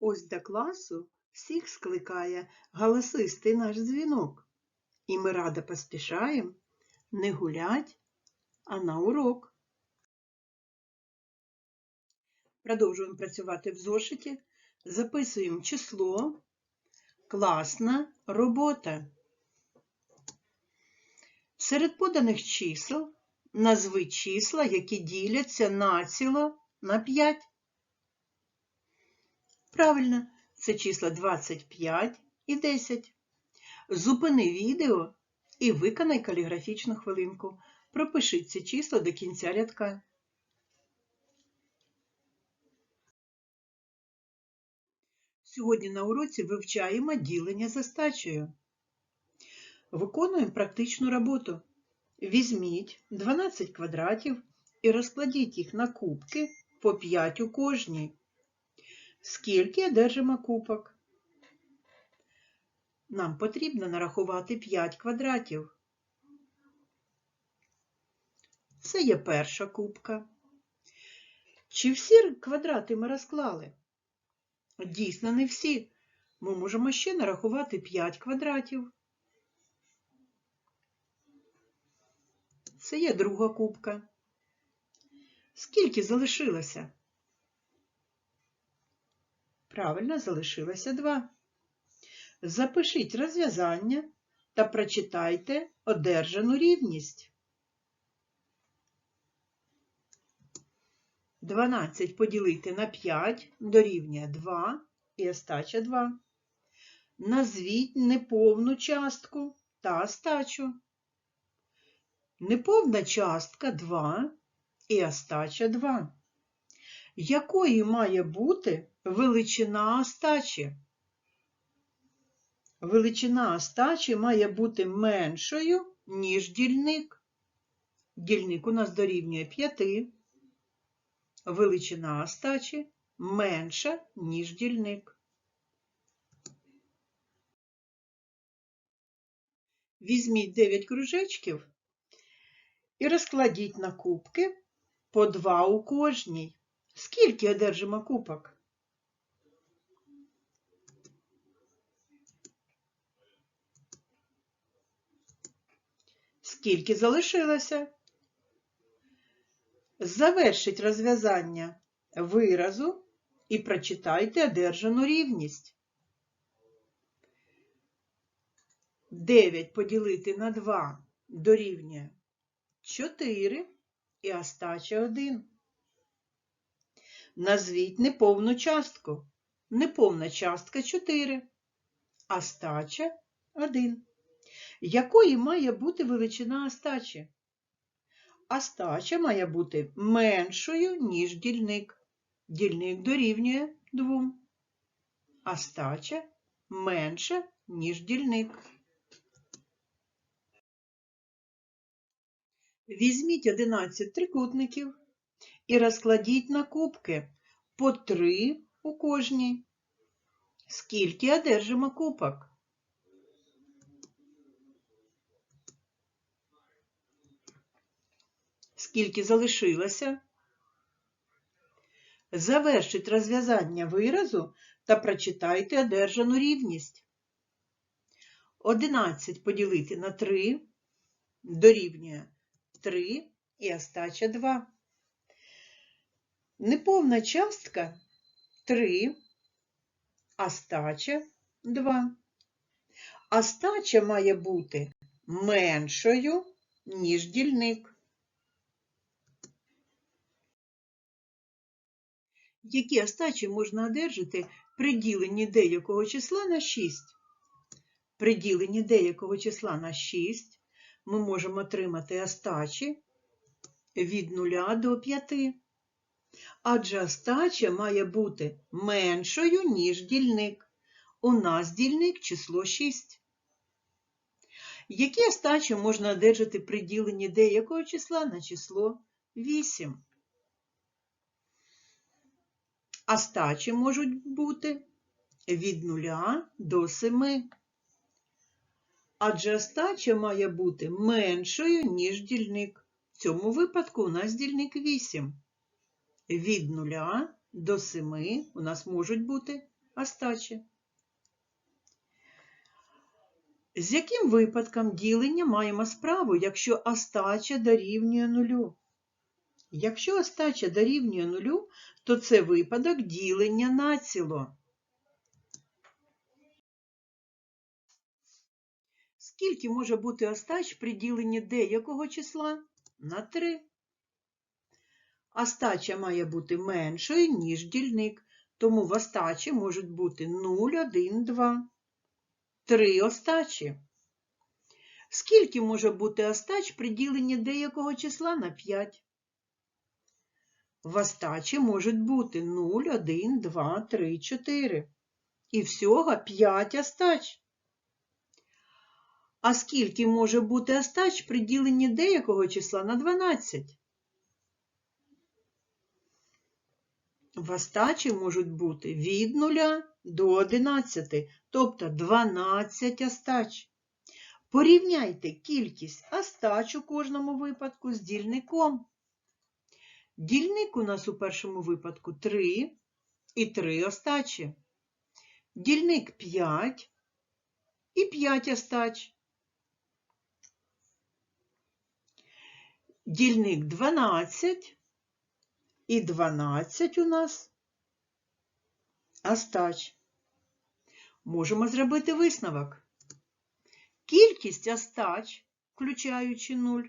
Ось до класу всіх скликає галасистий наш дзвінок. І ми радо поспішаєм не гулять, а на урок. Продовжуємо працювати в зошиті. Записуємо число. Класна робота. Серед поданих чисел назви числа, які діляться націло на 5. Правильно, це числа 25 і 10. Зупини відео і виконай каліграфічну хвилинку. Пропиши ці числа до кінця рядка. Сьогодні на уроці вивчаємо ділення за стачею. Виконуємо практичну роботу. Візьміть 12 квадратів і розкладіть їх на кубки по 5 у кожній. Скільки одержимо кубок? Нам потрібно нарахувати 5 квадратів. Це є перша кубка. Чи всі квадрати ми розклали? Дійсно, не всі. Ми можемо ще нарахувати 5 квадратів. Це є друга кубка. Скільки залишилося? Правильно, залишилося 2. Запишіть розв'язання та прочитайте одержану рівність. 12 поділити на 5 дорівнює 2 і остача 2. Назвіть неповну частку та остачу. Неповна частка 2 і остача 2. Якою має бути величина остачі? Величина остачі має бути меншою, ніж дільник. Дільник у нас дорівнює 5. Величина остачі менша, ніж дільник. Візьміть 9 кружечків і розкладіть на кубки по 2 у кожній. Скільки одержимо кубок? Скільки залишилося? Завершіть розв'язання виразу і прочитайте одержану рівність. 9 поділити на 2 дорівнює 4 і остача 1. Назвіть неповну частку. Неповна частка 4, остача 1. Якої має бути величина остачі? Остача має бути меншою, ніж дільник. Дільник дорівнює 2. Остача менша, ніж дільник. Візьміть 11 трикутників і розкладіть на кубки по 3 у кожній. Скільки одержимо кубок? Скільки залишилося? Завершіть розв'язання виразу та прочитайте одержану рівність. 11 поділити на 3 дорівнює 3 і остача 2. Неповна частка 3, остача 2. Остача має бути меншою, ніж дільник. Які остачі можна одержати при діленні деякого числа на 6? При діленні деякого числа на 6 ми можемо отримати остачі від 0 до 5. Адже остача має бути меншою, ніж дільник. У нас дільник число 6. Які остачі можна одержати при діленні деякого числа на число 8? Остачі можуть бути від 0 до 7. Адже остача має бути меншою, ніж дільник. В цьому випадку у нас дільник 8. Від 0 до 7 у нас можуть бути остачі. З яким випадком ділення маємо справу, якщо остача дорівнює нулю? Якщо остача дорівнює нулю, то це випадок ділення націло. Скільки може бути остач при діленні деякого числа на 3? Остача має бути меншою, ніж дільник, тому в остачі можуть бути 0, 1, 2. Три остачі. Скільки може бути остач при діленні деякого числа на 5? В остачі можуть бути 0, 1, 2, 3, 4. І всього 5 остач. А скільки може бути остач при діленні деякого числа на 12? В остачі можуть бути від 0 до 11, тобто 12 остач. Порівняйте кількість остач у кожному випадку з дільником. Дільник у нас у першому випадку 3 і 3 остачі. Дільник 5 і 5 остач. Дільник 12 і 12 у нас остач. Можемо зробити висновок. Кількість остач, включаючи 0,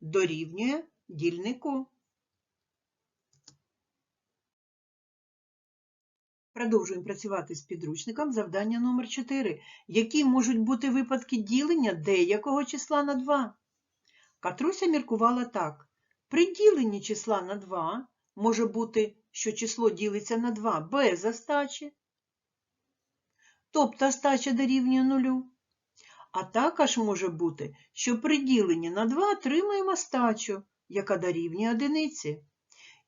дорівнює дільнику. Продовжуємо працювати з підручником завдання номер 4. Які можуть бути випадки ділення деякого числа на 2? Катруся міркувала так. При діленні числа на 2 може бути, що число ділиться на 2 без остачі, тобто остача дорівнює нулю. А також може бути, що при діленні на 2 отримаємо остачу, яка дорівнює одиниці.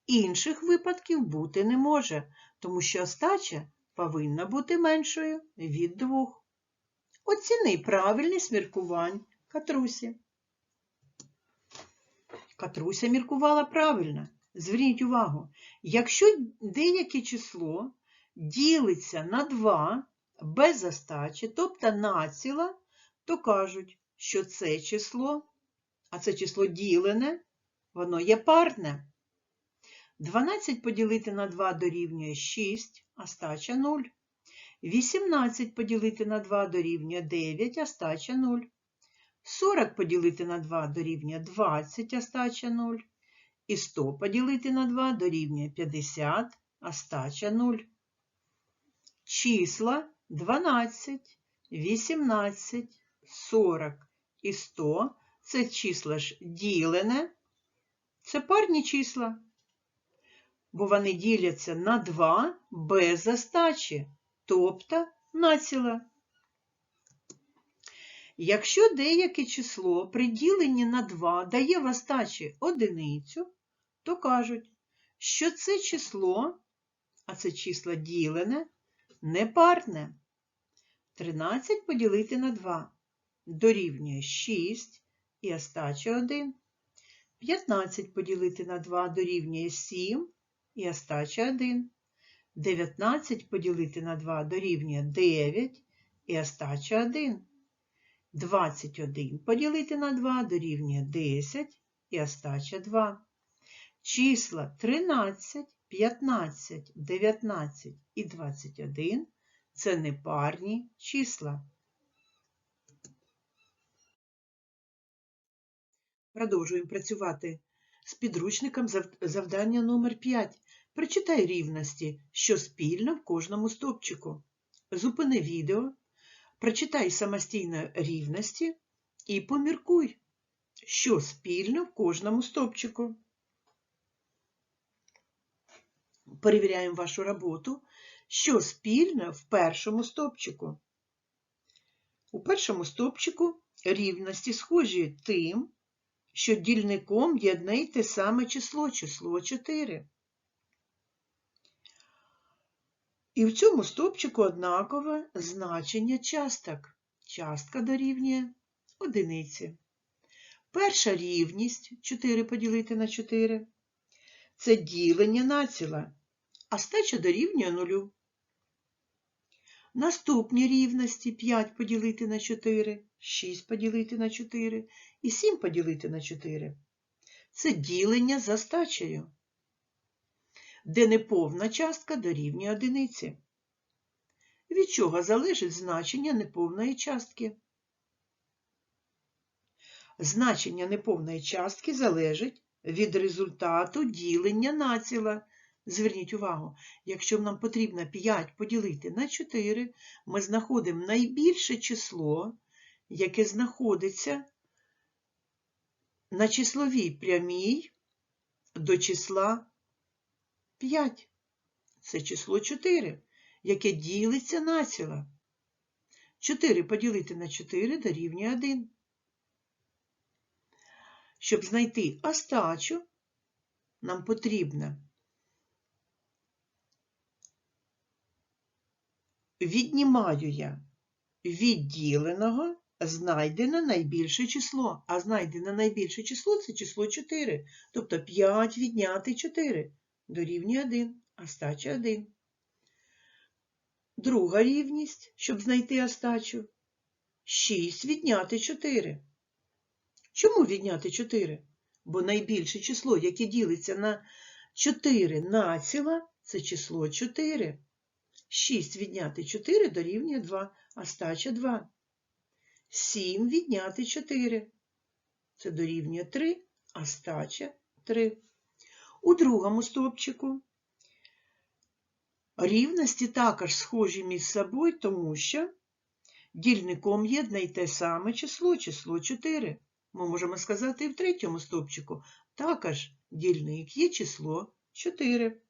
Інших випадків бути не може, тому що остача повинна бути меншою від 2. Оціни правильність міркувань Катрусі. Катруся міркувала правильно. Зверніть увагу, якщо деяке число ділиться на 2 без остачі, тобто націла, то кажуть, що це число, а це число ділене, воно є парне. 12 поділити на 2 дорівнює 6, остача 0. 18 поділити на 2 дорівнює 9, остача 0. 40 поділити на 2 дорівнює 20, остача 0. І 100 поділити на 2 дорівнює 50, остача 0. Числа 12, 18, 40 і 100 це числа ж ділене, це парні числа, бо вони діляться на 2 без остачі, тобто націла. Якщо деяке число при діленні на 2 дає в остачі одиницю, то кажуть, що це число, а це число ділене, непарне. 13 поділити на 2 дорівнює 6 і остача 1. 15 поділити на 2 дорівнює 7 і остача 1. 19 поділити на 2 дорівнює 9 і остача 1. 21 поділити на 2 дорівнює 10 і остача 2. Числа 13, 15, 19 і 21 це непарні числа. Продовжуємо працювати з підручником завдання номер 5. Прочитай рівності, що спільно в кожному стовпчику. Зупини відео, прочитай самостійно рівності і поміркуй, що спільно в кожному стовпчику. Перевіряємо вашу роботу, що спільно в першому стовпчику. У першому стовпчику рівності схожі тим, що дільником є й те саме число, число 4. І в цьому стовпчику однакове значення часток. Частка дорівнює одиниці. Перша рівність 4 поділити на 4 це ділення націла, а стача дорівнює нулю. Наступні рівності 5 поділити на 4, 6 поділити на 4 і 7 поділити на 4. Це ділення за стачею, де неповна частка дорівнює одиниці. Від чого залежить значення неповної частки? Значення неповної частки залежить від результату ділення націла. Зверніть увагу, якщо нам потрібно 5 поділити на 4, ми знаходимо найбільше число, яке знаходиться на числовій прямій до числа 5. Це число 4, яке ділиться націла. 4 поділити на 4 дорівнює 1. Щоб знайти остачу, нам потрібно віднімаю я від діленого знайдене найбільше число. А знайдене найбільше число це число 4. Тобто 5 відняти 4 дорівнює 1, остача 1. Друга рівність, щоб знайти остачу. 6 відняти 4. Чому відняти 4? Бо найбільше число, яке ділиться на 4 націла, це число 4. 6 відняти 4 дорівнює 2, остача 2. 7 відняти 4. Це дорівнює 3, остача 3. У другому стовпчику рівності також схожі між собою, тому що дільником є одне й те саме число, число 4. Ми можемо сказати і в третьому стовпчику також дільник є число 4.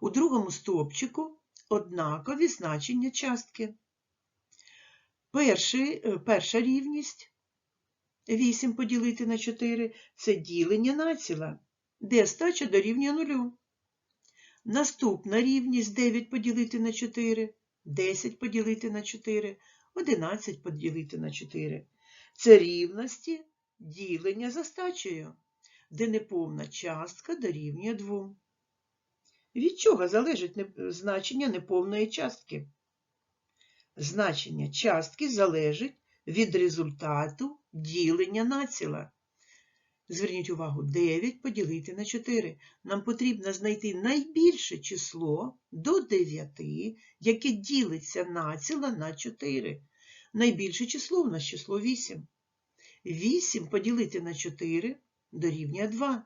У другому стовпчику однакові значення частки. Перший, е, перша рівність 8 поділити на 4 це ділення націла, де стача дорівнює нулю. Наступна рівність 9 поділити на 4, 10 поділити на 4, 11 поділити на 4. Це рівності ділення за стачею, де неповна частка дорівнює 2. Від чого залежить значення неповної частки? Значення частки залежить від результату ділення націла. Зверніть увагу, 9 поділити на 4. Нам потрібно знайти найбільше число до 9, яке ділиться націла на 4. Найбільше число у нас число 8. 8 поділити на 4 дорівнює 2.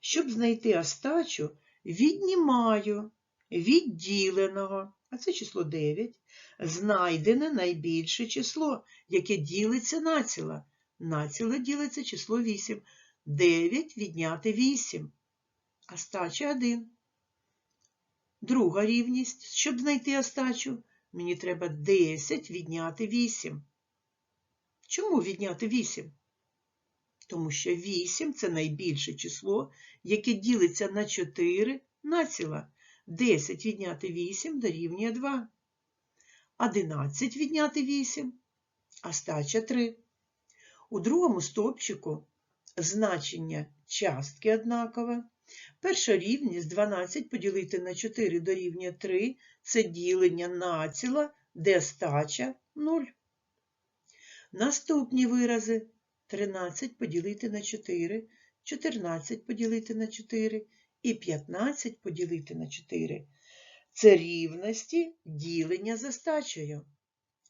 Щоб знайти остачу, віднімаю від діленого, а це число 9, знайдене найбільше число, яке ділиться націла. Націла ділиться число 8. 9 відняти 8. Остача 1. Друга рівність. Щоб знайти остачу, мені треба 10 відняти 8. Чому відняти 8? Тому що 8 це найбільше число, яке ділиться на 4 націла. 10 відняти 8 дорівнює 2. 11 відняти 8, остача 3. У другому стовпчику значення частки однакове. Перша рівність 12 поділити на 4 дорівнює 3 це ділення націла, де стача 0. Наступні вирази 13 поділити на 4, 14 поділити на 4 і 15 поділити на 4. Це рівності ділення за стачею.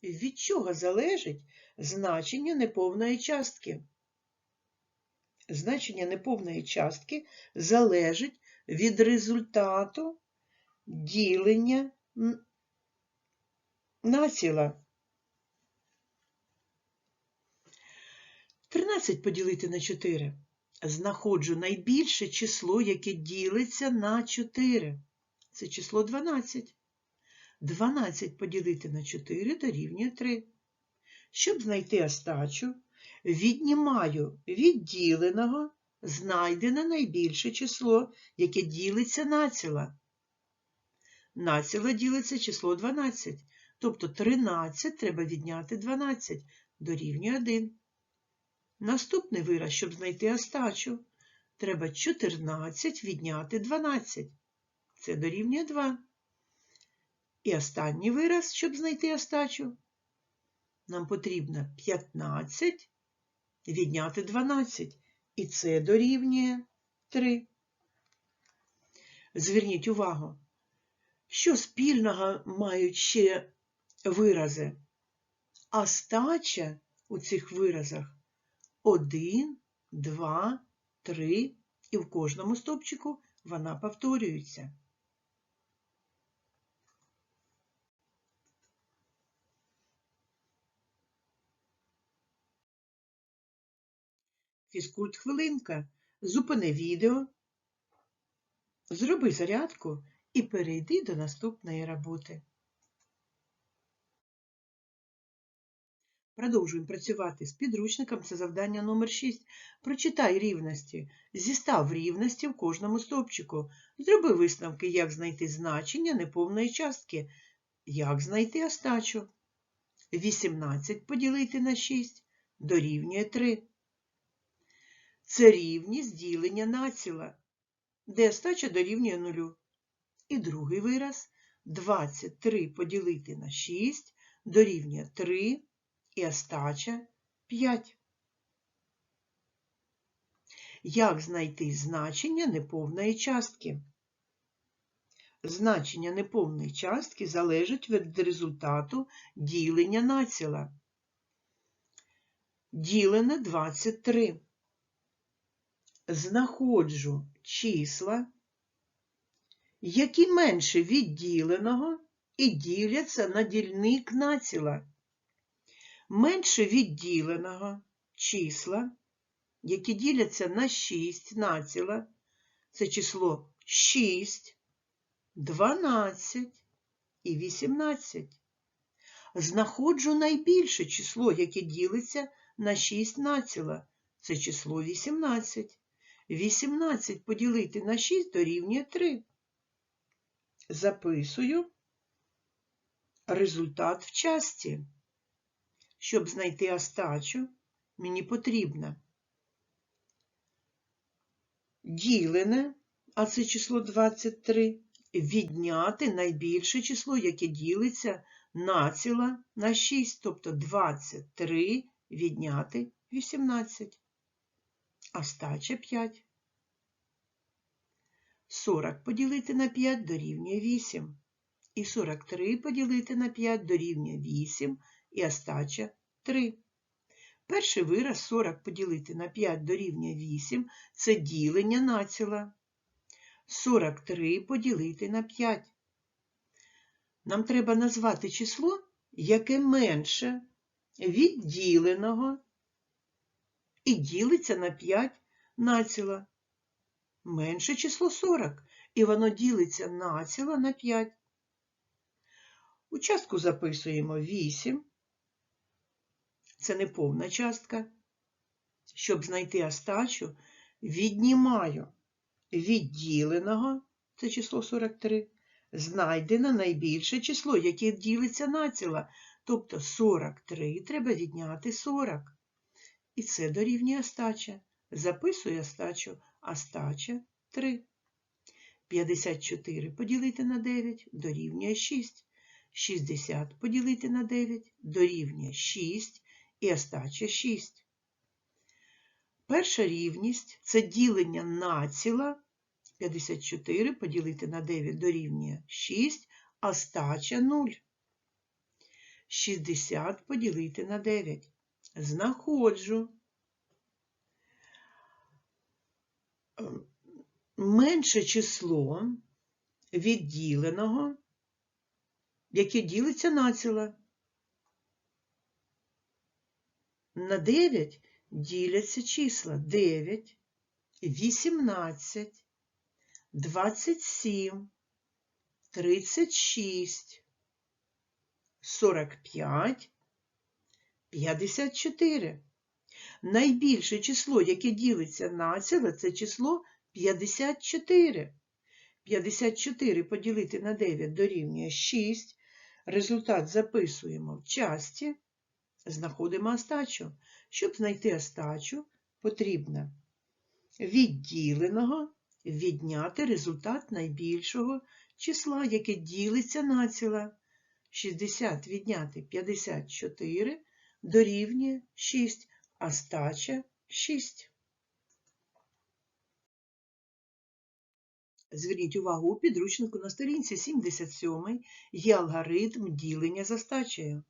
Від чого залежить значення неповної частки? Значення неповної частки залежить від результату ділення націла. 13 поділити на 4. Знаходжу найбільше число, яке ділиться на 4. Це число 12. 12 поділити на 4 дорівнює 3. Щоб знайти остачу, віднімаю від діленого знайдене найбільше число, яке ділиться націла. Націла ділиться число 12. Тобто 13 треба відняти 12 дорівнює 1. Наступний вираз, щоб знайти остачу, треба 14 відняти 12. Це дорівнює 2. І останній вираз, щоб знайти остачу, нам потрібно 15 відняти 12. І це дорівнює 3. Зверніть увагу, що спільного мають ще вирази. Остача у цих виразах 1, 2, 3, і в кожному стопчику вона повторюється. Фізкульт хвилинка. Зупини відео, зроби зарядку і перейди до наступної роботи. Продовжуємо працювати з підручником. Це завдання номер 6. Прочитай рівності. Зістав рівності в кожному стовпчику. Зроби висновки, як знайти значення неповної частки. Як знайти остачу. 18 поділити на 6 дорівнює 3. Це рівність ділення націла, де остача дорівнює 0. І другий вираз 23 поділити на 6 дорівнює 3 і остача 5. Як знайти значення неповної частки? Значення неповної частки залежить від результату ділення націла. Ділене 23. Знаходжу числа, які менше від діленого і діляться на дільник націла. Менше від діленого числа, які діляться на 6 націла, це число 6, 12 і 18. Знаходжу найбільше число, яке ділиться на 6 націла, це число 18. 18 поділити на 6 дорівнює 3. Записую результат в часті. Щоб знайти остачу, мені потрібно ділене, а це число 23, відняти найбільше число, яке ділиться націла на 6, тобто 23 відняти 18. Остача 5. 40 поділити на 5 дорівнює 8. І 43 поділити на 5 дорівнює 8 і остача 3. Перший вираз 40 поділити на 5 дорівнює 8 – це ділення націла. 43 поділити на 5. Нам треба назвати число, яке менше від діленого і ділиться на 5 націла. Менше число 40, і воно ділиться націла на 5. Участку записуємо 8. Це неповна частка. Щоб знайти остачу, віднімаю від діленого, це число 43, знайдено найбільше число, яке ділиться націла, тобто 43 треба відняти 40. І це дорівнює остача. Записую остачу, остача 3. 54 поділити на 9 дорівнює 6. 60 поділити на 9 дорівнює 6 і остача 6. Перша рівність це ділення націла. 54 поділити на 9 дорівнює 6, а остача 0. 60 поділити на 9. Знаходжу. Менше число відділеного, яке ділиться націла. На 9 діляться числа 9, 18, 27, 36, 45, 54. Найбільше число, яке ділиться на ціле, це число 54. 54 поділити на 9 дорівнює 6. Результат записуємо в часті. Знаходимо остачу. Щоб знайти остачу, потрібно від діленого відняти результат найбільшого числа, яке ділиться на ціла. 60 відняти 54 дорівнює 6, а стача 6. Зверніть увагу, у підручнику на сторінці 77 є алгоритм ділення за стачею.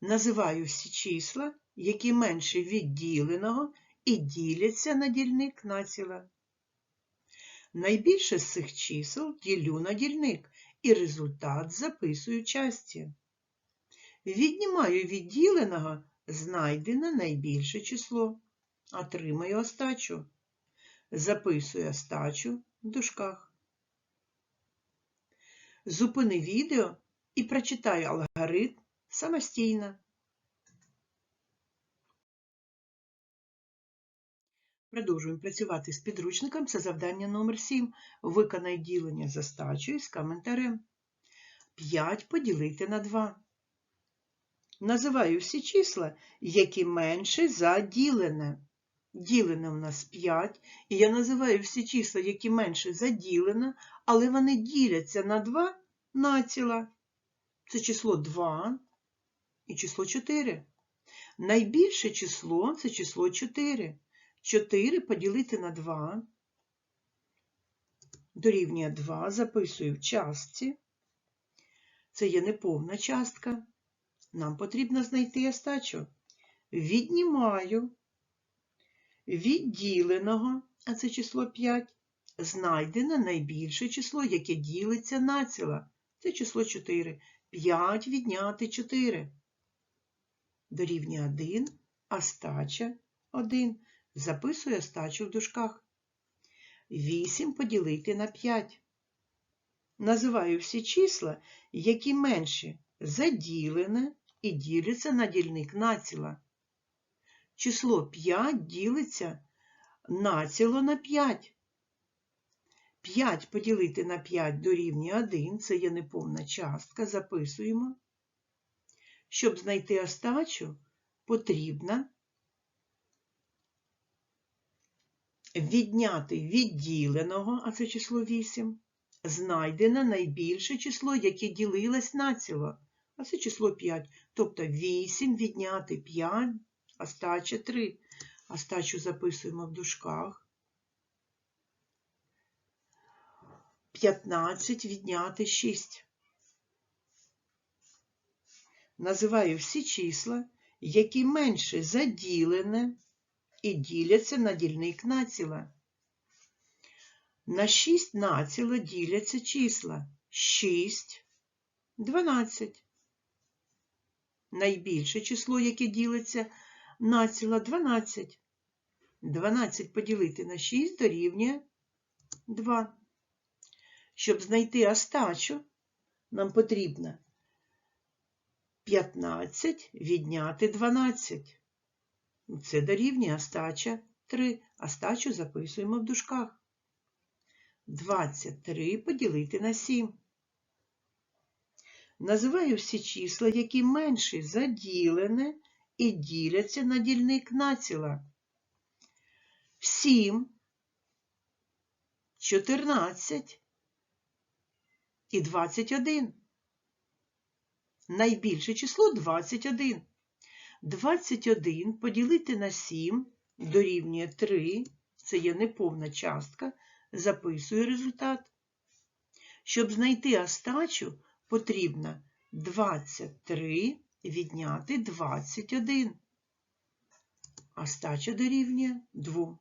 Називаю всі числа, які менше від діленого і діляться на дільник націла. Найбільше з цих чисел ділю на дільник і результат записую часті. Віднімаю від діленого знайдене найбільше число. Отримаю остачу. Записую остачу в дужках. Зупини відео і прочитай алгоритм самостійно. Продовжуємо працювати з підручником. Це завдання номер 7. Виконай ділення за стачею з коментарем. 5 поділити на 2. Називаю всі числа, які менше за ділене. Ділене у нас 5, і я називаю всі числа, які менше за ділене, але вони діляться на 2 націла. Це число 2 і число 4. Найбільше число це число 4. 4 поділити на 2. Дорівнює 2. Записую в частці. Це є неповна частка. Нам потрібно знайти остачу. Віднімаю відділеного, а це число 5, знайдене найбільше число, яке ділиться націла. Це число 4. 5 відняти 4. Дорівнює 1, а стача 1. Записую остачу в дужках. 8 поділити на 5. Називаю всі числа, які менші за ділене і діляться на дільник націла. Число 5 ділиться націло на 5. 5 поділити на 5 дорівнює 1, це є неповна частка, записуємо. Щоб знайти остачу, потрібно відняти відділеного, а це число 8, знайдене найбільше число, яке ділилось націло, а це число 5. Тобто 8 відняти 5, остача 3. Остачу записуємо в дужках. 15 відняти 6. Називаю всі числа, які менше заділене і діляться на дільник націла. На 6 націла діляться числа 6, 12. Найбільше число, яке ділиться націла 12. 12 поділити на 6 дорівнює 2. Щоб знайти остачу, нам потрібно 15 відняти 12. Це дорівнює остача 3. Остачу записуємо в дужках. 23 поділити на 7. Називаю всі числа, які менші за ділене і діляться на дільник націла. 7, 14 і 21. Найбільше число 21. 21 поділити на 7 дорівнює 3, це є неповна частка, записую результат. Щоб знайти остачу, потрібно 23 відняти 21. Остача дорівнює 2.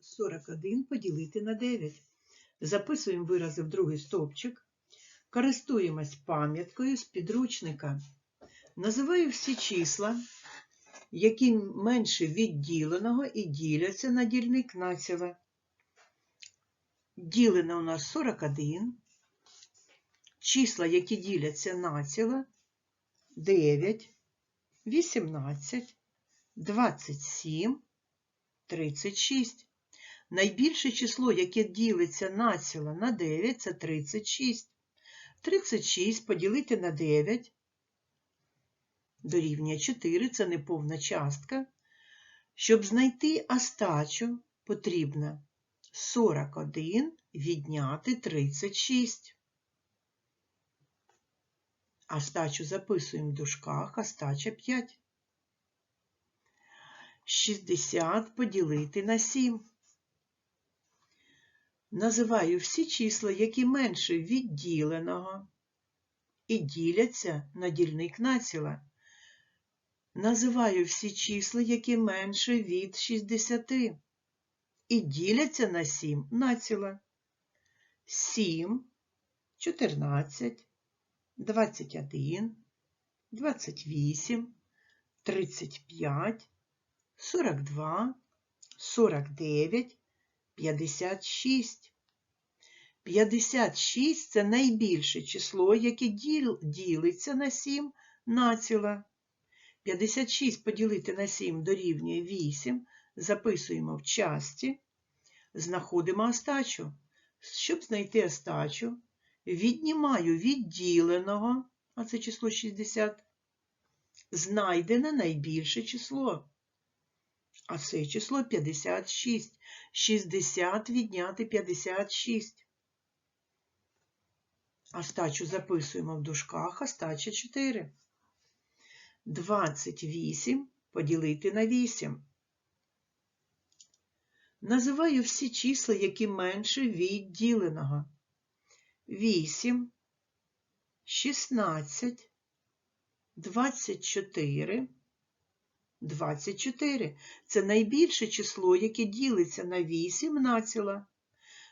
41 поділити на 9. Записуємо вирази в другий стовпчик. Користуємось пам'яткою з підручника. Називаю всі числа, які менше відділеного і діляться на дільник націла. Ділене у нас 41. Числа, які діляться націла 9, 18, 27, 36. Найбільше число, яке ділиться націла на 9, це 36. 36 поділити на 9 дорівнює 4, це неповна частка. Щоб знайти остачу, потрібно 41 відняти 36. Остачу записуємо в дужках, остача 5. 60 поділити на 7. Називаю всі числа, які менше від діленого і діляться на дільник націла. Називаю всі числа, які менше від 60 і діляться на 7 націла. 7, 14, 21, 28, 35, 42, 49, 56. 56 – це найбільше число, яке ділиться на 7 націла. 56 поділити на 7 дорівнює 8. Записуємо в часті. Знаходимо остачу. Щоб знайти остачу, віднімаю від діленого, а це число 60, знайдене найбільше число. А це число 56. 60 відняти 56. Остачу записуємо в дужках, остача 4. 28 поділити на 8. Називаю всі числа, які менше від діленого. 8, 16, 24, 24. Це найбільше число, яке ділиться на 8 націла.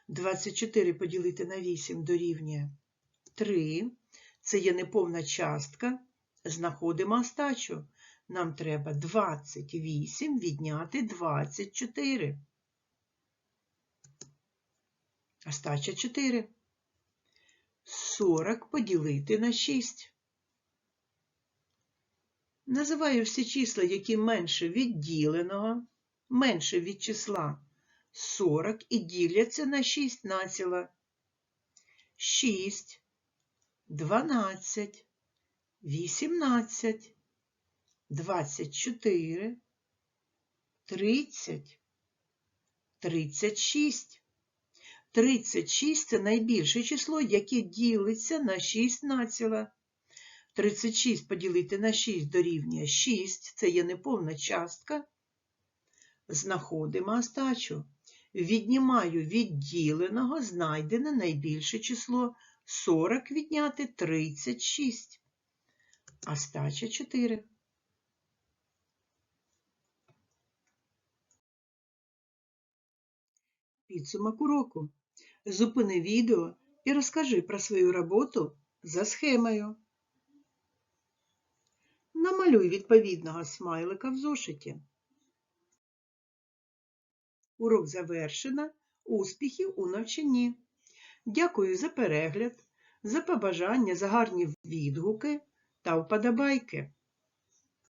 24 поділити на 8 дорівнює 3. Це є неповна частка. Знаходимо остачу. Нам треба 28 відняти 24. Остача 4. 40 поділити на 6. Називаю всі числа, які менше від діленого, менше від числа 40 і діляться на 6 націла. 6, 12, 18, 24, 30, 36. 36 – це найбільше число, яке ділиться на 6 націла. 36 поділити на 6 дорівнює 6, це є неповна частка. Знаходимо остачу. Віднімаю від діленого знайдене найбільше число 40 відняти 36. Остача 4. Підсумок уроку. Зупини відео і розкажи про свою роботу за схемою. Намалюй відповідного смайлика в зошиті. Урок завершено. Успіхів у навчанні. Дякую за перегляд, за побажання, за гарні відгуки та вподобайки.